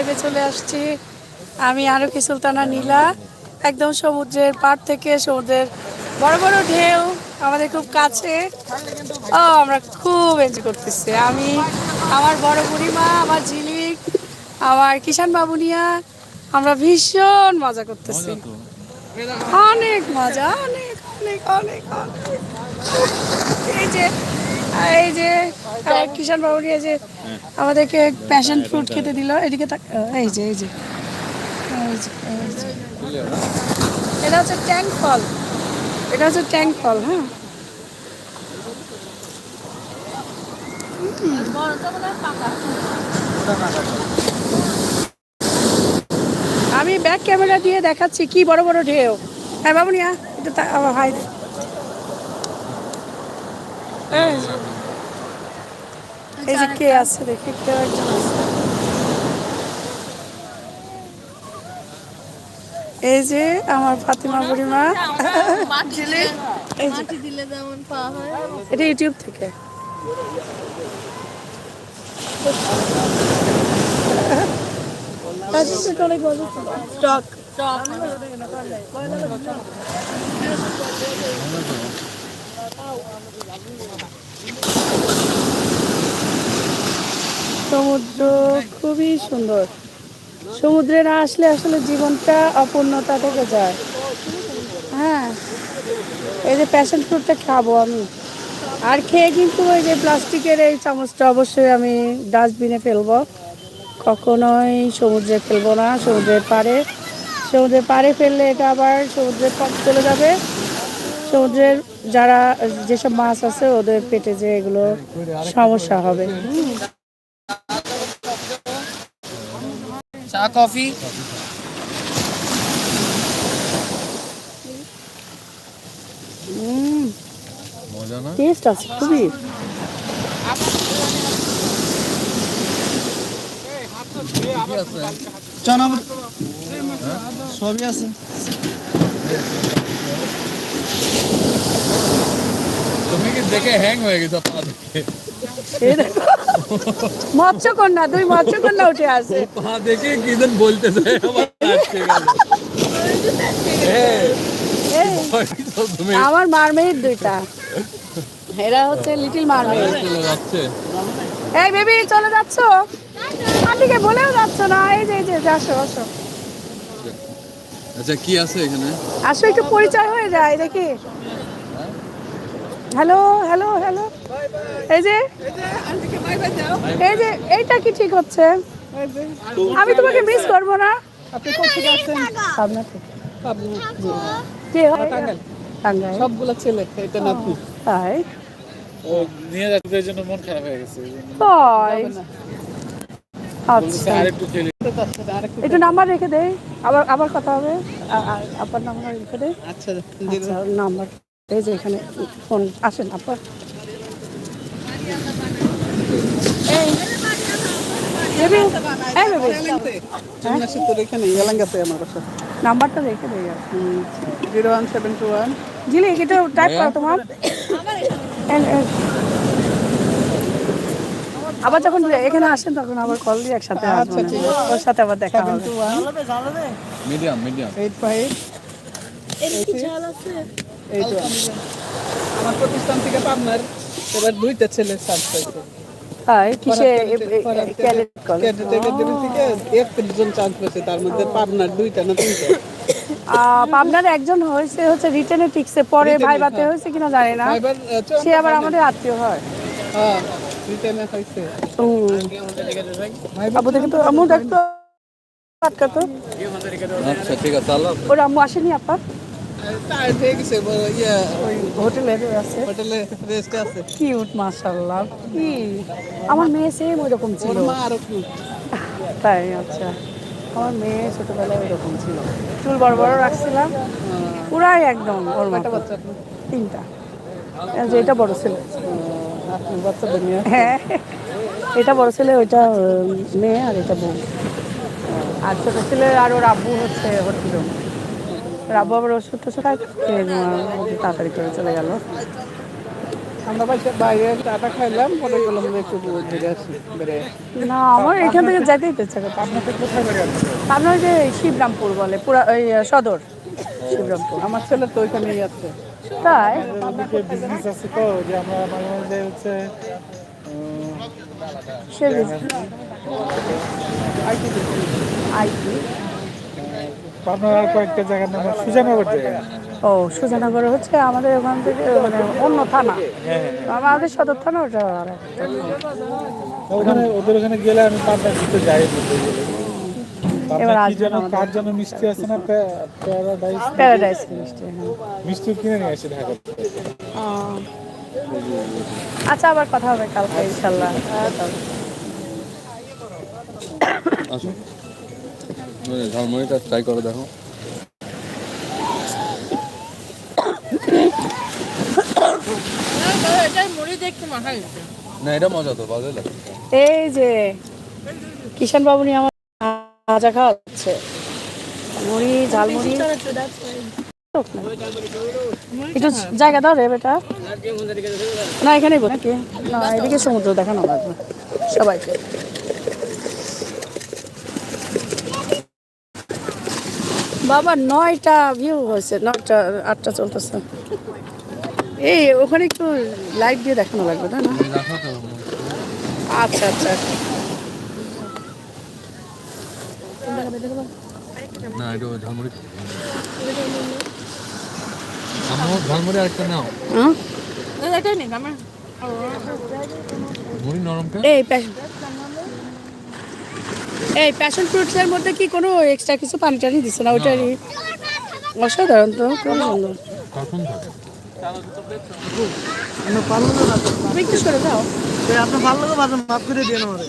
লাইভে চলে আসছি। আমি আরও কি সুলতানা নীলা। একদম সমুদ্রের পাড় থেকে সমুদ্রের বড় বড় ঢেউ আমাদের খুব কাছে। ও আমরা খুব এনজয় করতেছি। আমি আমার বড় বুড়িমা আমার ঝিলিক আমার কিষান বাবুনিয়া আমরা ভীষণ মজা করতেছি। অনেক মজা অনেক অনেক অনেক অনেক। এই যে এই যে কিষান বাবু নিয়ে যে আমাদেরকে প্যাশন ফ্রুট খেতে দিল, এদিকে এই যে এই যে। এটা হচ্ছে ট্যাঙ্ক ফল এটা হচ্ছে ট্যাঙ্ক ফল হ্যাঁ আমি ব্যাক ক্যামেরা দিয়ে দেখাচ্ছি কি বড় বড় ঢেউ হ্যাঁ বাবুনিয়া, এটা দে। এই যে। কে আছে দেখি, কেউ একজন আছে। এই যে আমার ফাতিমা বুড়িমা। এটা ইউটিউব থেকে। স্টক। সমুদ্র খুবই সুন্দর। সমুদ্রে না আসলে আসলে জীবনটা অপূর্ণতা থেকে যায়। হ্যাঁ এই যে প্যাশন ফ্রুটটা খাব আমি। আর খেয়ে কিন্তু ওই যে প্লাস্টিকের এই চামচটা অবশ্যই আমি ডাস্টবিনে ফেলব। কখনোই সমুদ্রে ফেলব না, সমুদ্রের পাড়ে। সমুদ্রের পাড়ে ফেললে এটা আবার সমুদ্রের পাড় চলে যাবে। সমুদ্রের যারা যেসব মাছ আছে ওদের পেটে যে এগুলো সমস্যা হবে। চা কফি? টেস্ট আছে খুবই। কি আছে? চনা সবই আছে। তুমি কি দেখে হ্যাং হয়ে গেছো পা দেখে। মৎস্যকন্যা দুই মৎস্যকন্যা উঠে আসে পা দেখে কি যেন বলতেছে আমার মারমেড দুইটা। এরা হচ্ছে লিটিল যাচ্ছে। এই বেবি চলে যাচ্ছ? আন্টিকে বলেও যাচ্ছ না? এই যে এই যে আসো আসো আচ্ছা কি আছে এখানে? আসো একটু পরিচয় হয়ে যায় দেখি। Hello hello hello. এই যে এই যে এইটা কি ঠিক হচ্ছে? আমি তোমাকে মিস করব না। আপনি পাবনা থেকে। কে টাঙ্গাইল। সবগুলো ছেলে এটা নাতি তাই? ও নিয়ে জন্য মন খারাপ হয়ে গেছে তাই? আচ্ছা। আরেকটু খেলি। আরেকটু একটু নাম্বার রেখে দেই। আবার আবার কথা হবে। আপার নাম্বার দেই আচ্ছা আচ্ছা নাম্বার। এই যে এখানে ফোন আসেন আপা। এই বেবি এই বেবি। চন্নাশি তোর এখানে এলাঙ্গাতে আমার বাসা। নাম্বারটা রেখে আর। Zero one seven two one. জিলি এটা টাইপ করো তোমার। আবার যখন এখানে আসেন তখন আবার কল দিয়ে একসাথে আসব আচ্ছা, ঠিক আছে। ওর সাথে আবার দেখা হবে। Medium medium eight five eight one আমার প্রতিষ্ঠান থেকে পাবনার এবার দুইটা ছেলে কিসে ক্যাডেট কলেজ ক্যাডেট একাডেমি থেকে জন চান্স পেয়েছে তার মধ্যে পাবনার দুইটা না তিনটা? আপনার একজন হয়েছে হচ্ছে রিটেনে টিকছে পরে Written-এ, ভাই বাতে হ্যাঁ। হয়েছে কিনা জানি না। সে আবার আমাদের আত্মীয় হয়। হ্যাঁ। আবু দেখে তো আম্মু দেখতো আটকাতো আচ্ছা ঠিক আছে আল্লাহ ওর আম্মু আসেনি আপা? টায়ার্ড হয়ে গেছে ব- ইয়ে ওই হোটেলে আছে। হোটেলে রেস্টে আছে। কিউট মাশাআল্লাহ কি? আমার মেয়ে সেম ওই রকম ছিল তাই আচ্ছা। আমার মেয়ে ছোটবেলায় ওই রকম ছিল। চুল বড় বড় রাখছিলাম। পুরাই একদম ওর তিনটা। এই যে বড় ছিল। হ্যাঁ। এটা বড় ছেলে ওইটা মেয়ে আর এটা বউ। আর ছোট ছেলে আর ওর আব্বু হচ্ছে ওর আব্বু আবার ওষুধ টষুধ তাড়াতাড়ি করে চলে গেল। আমরা বাইরে চাটা খাইলাম পরে গেলাম একটু ঘুরে আসি বেড়ে না আমার এখান থেকে যেতেই তো ইচ্ছা করছে। আপনাদের কোথায় বাড়ি? আপনার যে শিবরামপুর বলে পুরা ওই সদর। আমার ছেলে তো ওইখানেই আছে। তাই? বিজনেস আছে তো যে আমরা মাঝে হচ্ছে সে আইটি পাবনার কয়েকটা জায়গার নাম সুজানগর জায়গা। ও সুজানগর হচ্ছে আমাদের ওখান থেকে মানে অন্য থানা। আমাদের সদর থানা ওটা আর ওখানে ওদের ওখানে গেলে আমি পাবনার দিতে যাই এবার আমাদের। কার যেন মিষ্টি আছে না প্যারাডাইস প্যারাডাইস মিষ্টি হ্যাঁ। মিষ্টি কিনে নিয়ে আসি ঢাকা আচ্ছা আবার কথা হবে কালকে ইনশাল্লাহ আসো ঝালমুড়িটা ট্রাই করে দেখো। না এটা মজা তো লাগে। এই যে কিষান বাবু নিয়ে আমার ভাজা খাওয়া হচ্ছে। মুড়ি ঝালমুড়ি একটু জায়গা দাও রে বেটা। না নাকি? না, এদিকে সমুদ্র দেখানো লাগবে। সবাইকে। বাবা, নয়টা ভিউ হয়েছে। নয়টা, আটটা চলতেছে। এই, ওখানে একটু লাইট দিয়ে দেখানো লাগবে, তাই না? আচ্ছা আচ্ছা। না এটা ঝালমুড়ি আমার ঝালমুড়ি আরেকটা নাও। হ্যাঁ? মুড়ি নরমটা এই প্যাশন এই প্যাশন ফ্রুটসের মধ্যে কি কোনো এক্সট্রা কিছু পানি টানি দিচ্ছে না? ওইটারই অসাধারণ তো খুব সুন্দর। কখন থাকে তুমি একটু সরে যাও আপনার ভালো। লাগে বাজার মাফ করে দিয়ে আমাদের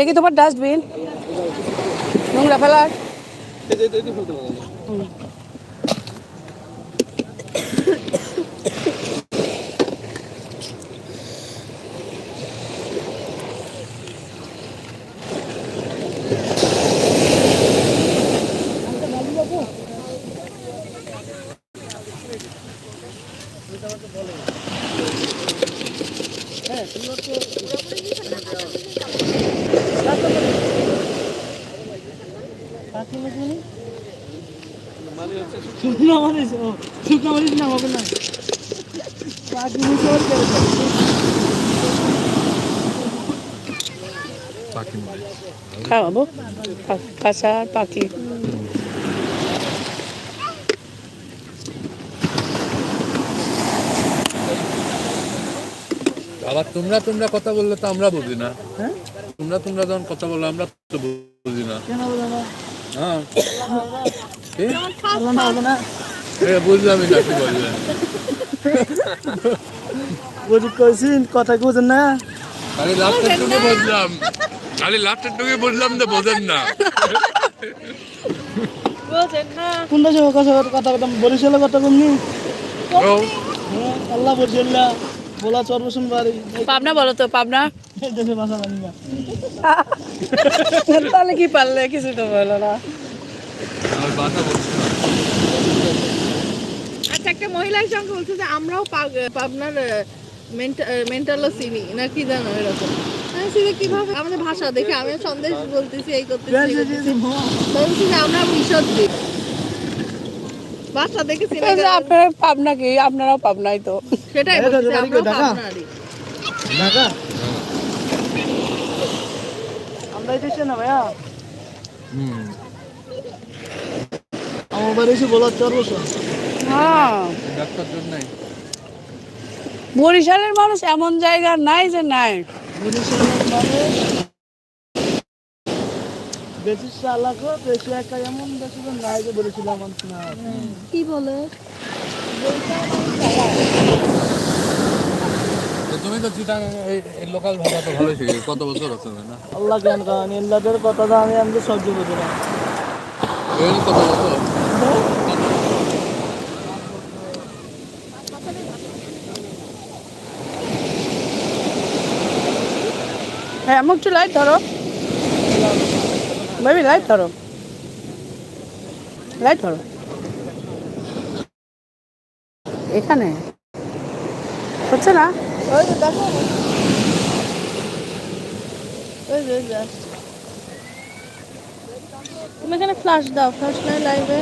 এটা কি তোমার ডাস্টবিন নোংরা ফেলার হুম। শুকনো মরিচ ও শুকনো মরিচ না হবে না পাখি মুখে ওর করে দাও। পাখি মুড়ি খাওয়াবো। কাঁচা আর পাখি। আবার তোমরা তোমরা কথা বললে তো আমরা বুঝি না। তোমরা তোমরা যখন কথা বললে আমরা তো বুঝি না। হ্যাঁ। বুঝলামই না কি বললেন বুঝি কইছিন কথা বুঝেন না? লাস্টের টুকু বুঝলাম। খালি লাস্টের টুকু বুঝলাম তো বোঝেন না। কোনটা কথা কথা কথা বরিশালে কথা কমনি ও, হ্যাঁ, আল্লাহ বলা চর্বসন বাড়ি। পাবনা বলো তো পাবনা? এই দেশে ভাষা জানি না। তাহলে কি পারলে? কিছু তো বলো না। আমার বাসা বলছি আচ্ছা একটা মহিলার সঙ্গে বলছে যে আমরাও পাবনার মেন্টালও চিনি না কি জানো এরকম? কীভাবে আমাদের ভাষা দেখে আমি সন্দেশ বলতেছি এই করতেছি এই করতেছি। তো বলছি যে আমরা ঈশ্বর দিই। ভাষা দেখে চিনি আপনারা পাবনা কি আপনারাও পাবনাই তো। সেটাই? পাবনারই ঢাকা আমরা এই না ভাইয়া। হুম। আমার বাড়ি এসে বলার চর্বসন হ্যাঁ। ডাক্তার জন্য নাই। বরিশালের মানুষ এমন জায়গা নাই যে নাই। বরিশালের মানুষ বেশি চালাকও বেশি একা এমন বেশি নাই যে না। কি বলে? তুমি তো চিটাং এই লোকাল ভাষা তো ভালোই শিখে কত বছর আছে না? আল্লাহ জ্ঞান কারণ এল্লাদের কথা তো আমি আমি সহ্য বুঝি না। এই কত বছর হ্যাঁ একটু লাইট ধরো। বেবি লাইট ধরো। লাইট ধরো। এখানে? হচ্ছে না? ওই যে দেখো। ওই যে তুমি এখানে ফ্ল্যাশ দাও ফ্ল্যাশ নাই লাইভে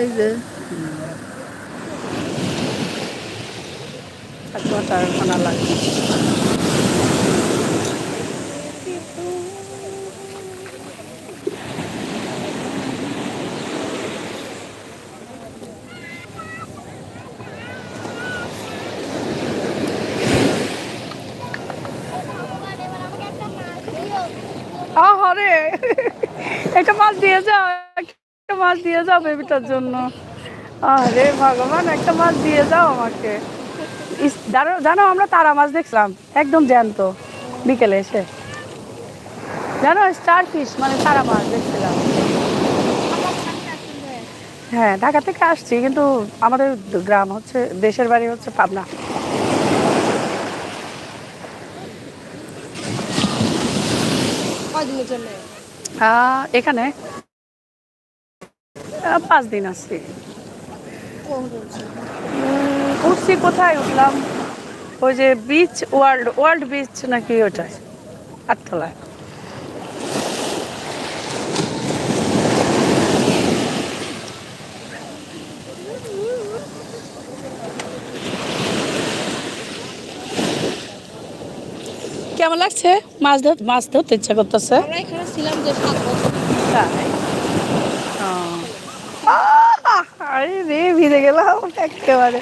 এই যে। ঘণ্টা খানা একটা মাছ দিয়ে যাও, একটা মাছ দিয়ে যাও বেবিটার জন্য। আরে ভগবান, একটা মাছ দিয়ে যাও আমাকে। জানো আমরা তারা মাছ দেখলাম একদম জ্যান্ত। বিকেলে এসে। জানো স্টার ফিশ মানে তারা মাছ দেখছিলাম। হ্যাঁ ঢাকা থেকে আসছি কিন্তু আমাদের গ্রাম হচ্ছে দেশের বাড়ি হচ্ছে পাবনা। এখানে পাঁচ দিন আসছি উঠছি কোথায় উঠলাম? ওই যে বিচ ওয়ার্ল্ড ওয়ার্ল্ড বিচ নাকি ওটাই আটতলায়। কেমন লাগছে? মাছ ধর মাছ ধরতে ইচ্ছা করতেছে! আরে রে ভিজে গেলাম একেবারে।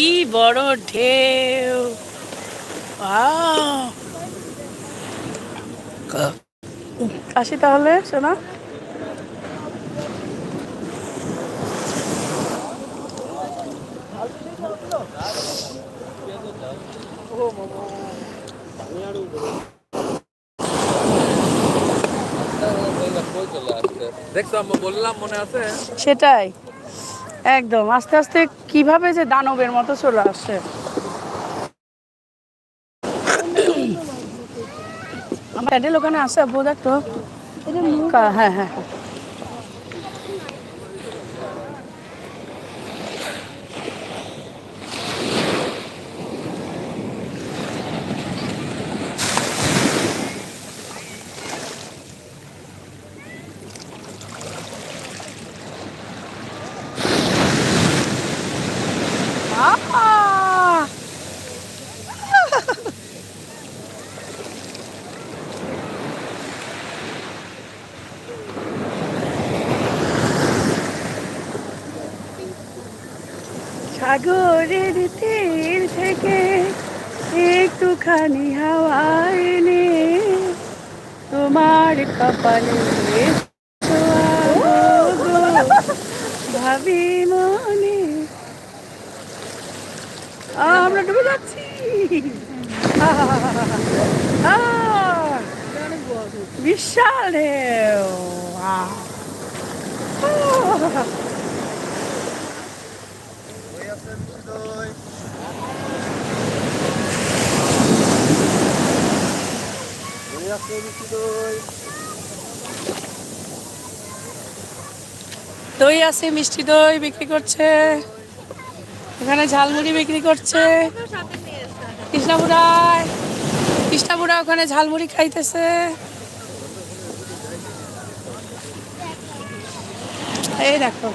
কি বড় ঢেউ। আহ! আসি তাহলে শোনা দেখছ আমি বললাম মনে আছে? সেটাই। একদম। আস্তে আস্তে কীভাবে যে দানবের মতো চলে আসছে আমার ওখানে আছে বোধ তো। হ্যাঁ হ্যাঁ হ্যাঁ। সাগরের তীর থেকে একটুখানি হাওয়া এনে তোমার কপালে ভাবি মনে আমরা ডুবে যাচ্ছি বিশাল ঢেউ আহ। দই আছে, মিষ্টি দই বিক্রি করছে এখানে ঝালমুড়ি বিক্রি করছে কৃষ্ণাপুরায়, কৃষ্ণাপুরা ওখানে ঝালমুড়ি খাইতেছে এই দেখো,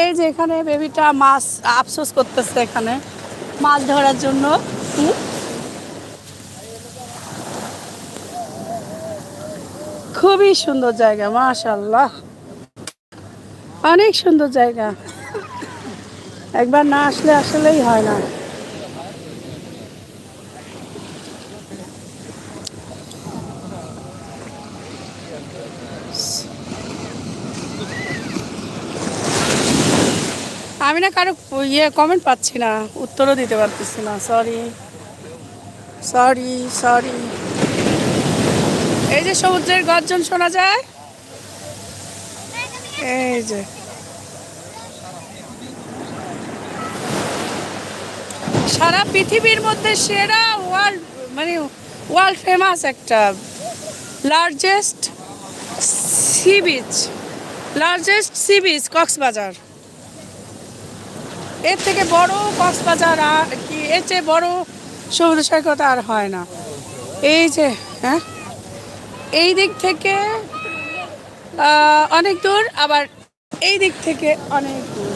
এই যে এখানে বেবিটা মাছ আফসোস করতেছে এখানে, মাছ ধরার জন্য হুম? খুবই সুন্দর জায়গা মাশাল্লাহ অনেক সুন্দর জায়গা। একবার না আসলে আসলেই হয় না। আমি না কারও ইয়ে কমেন্ট পাচ্ছি না, উত্তরও দিতে পারতেছি না সরি সরি সরি এই যে সমুদ্রের গর্জন শোনা যায়। এই যে। সারা পৃথিবীর মধ্যে সেরা ওয়ার্ল্ড মানে ওয়ার্ল্ড ফেমাস একটা largest sea beach largest sea beach Cox's Bazar. এর থেকে বড় কক্সবাজার আর কি, এর চেয়ে বড় সমুদ্র সৈকত আর হয় না। এই যে হ্যাঁ? এই দিক থেকে অনেক দূর, আবার এই দিক থেকে অনেক দূর।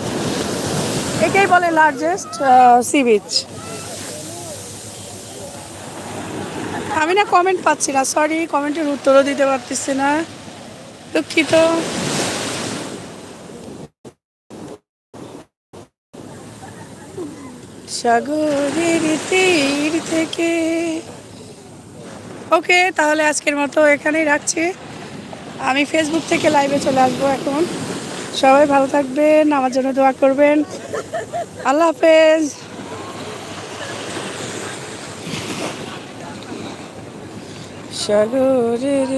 একেই বলে লার্জেস্ট সি বিচ আমি না কমেন্ট পাচ্ছি না সরি কমেন্টের উত্তরও দিতে পারতেছি না। দুঃখিত। সাগরের তীর থেকে ওকে, তাহলে আজকের মতো এখানেই রাখছি। আমি ফেসবুক থেকে লাইভে চলে আসব এখন। সবাই ভালো থাকবেন, আমার জন্য দোয়া করবেন। আল্লাহ হাফেজ। সাগরের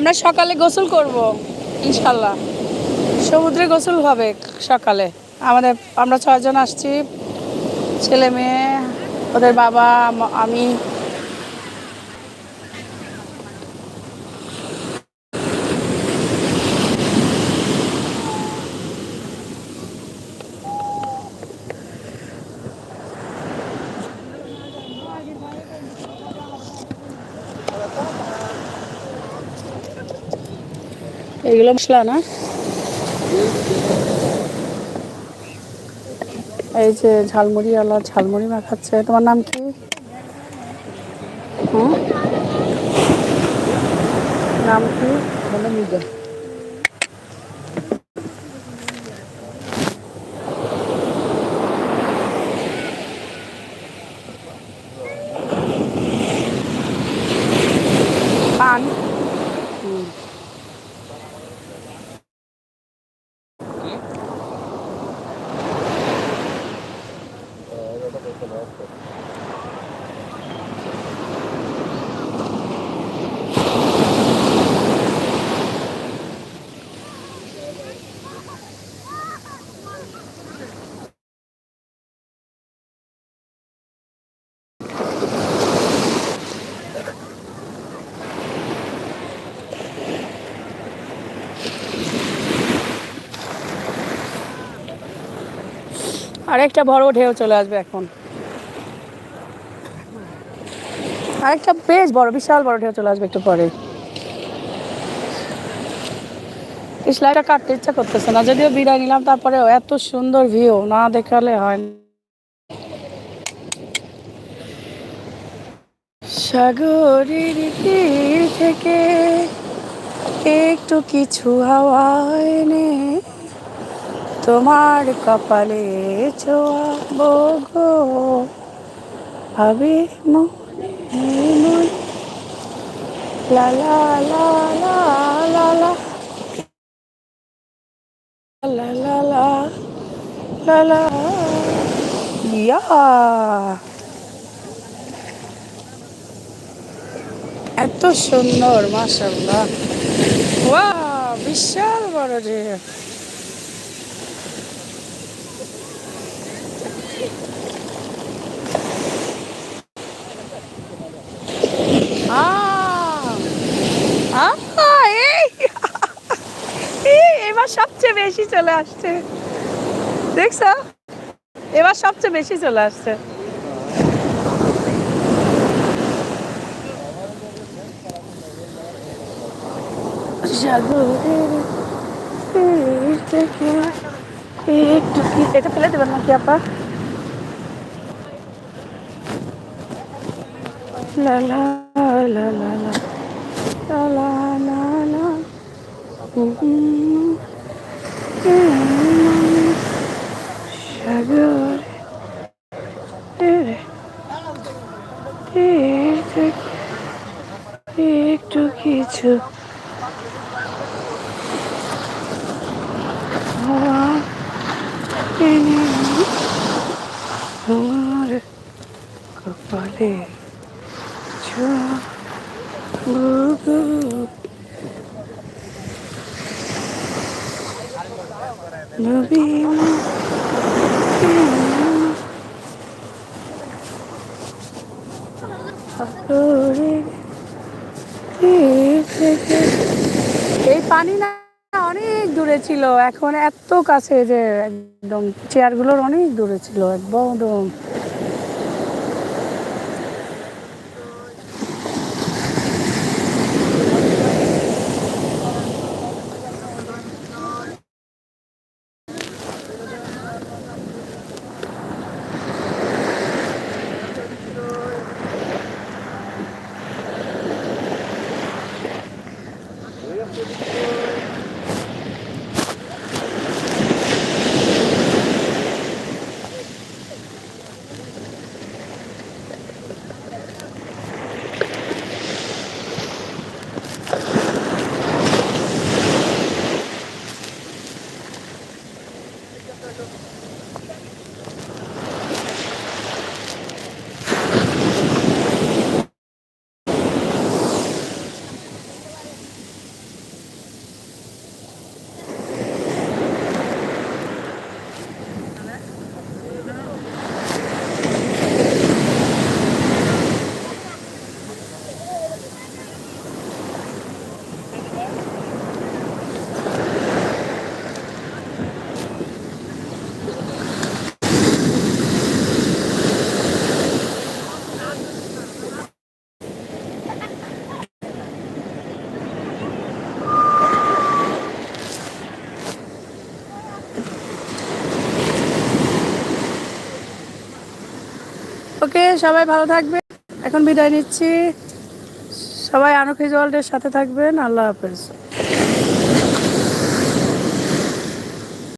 আমরা সকালে গোসল করব, ইনশাল্লাহ। সমুদ্রে গোসল হবে সকালে। আমাদের, আমরা ছয়জন আসছি। ছেলে মেয়ে, ওদের বাবা আম- এগুলো মশলা না? এই যে ঝালমুড়ি আলা ঝালমুড়ি মাখাচ্ছে। তোমার নাম কি? নাম কি? পান হুম। আরেকটা বড় ঢেউ চলে আসবে এখন। আরেকটা বেশ বড়, বিশাল বড় ঢেউ চলে আসবে একটু পরে। এই লাইটটা কাটতে ইচ্ছা করতেছে না, যদিও বিদায় নিলাম, তারপরেও এত সুন্দর ভিউ না দেখালে হয় না। সাগরের তীর থেকে একটু কিছু হাওয়া এনে তোমার কপালে ছোয়াবো গো ভাবে লা এত সুন্দর মাশাল্লাহ ওয়া বিশাল বড় রে আহ! আহ, এই এই, এবার সবচেয়ে বেশি চলে আসছে দেখছ এবার সবচেয়ে বেশি চলে আসছে একটু কি এটা ফেলে দেবেন নাকি আপা একটু কিছু তোমার কপালে এই পানি না, অনেক দূরে ছিল। এখন এত কাছে যে একদম, চেয়ারগুলোর অনেক দূরে ছিল, একদম। ওকে সবাই ভালো থাকবে। এখন বিদায় নিচ্ছি। সবাই আনুখিজওয়ালদের সাথে থাকবেন। আল্লাহ হাফেজ।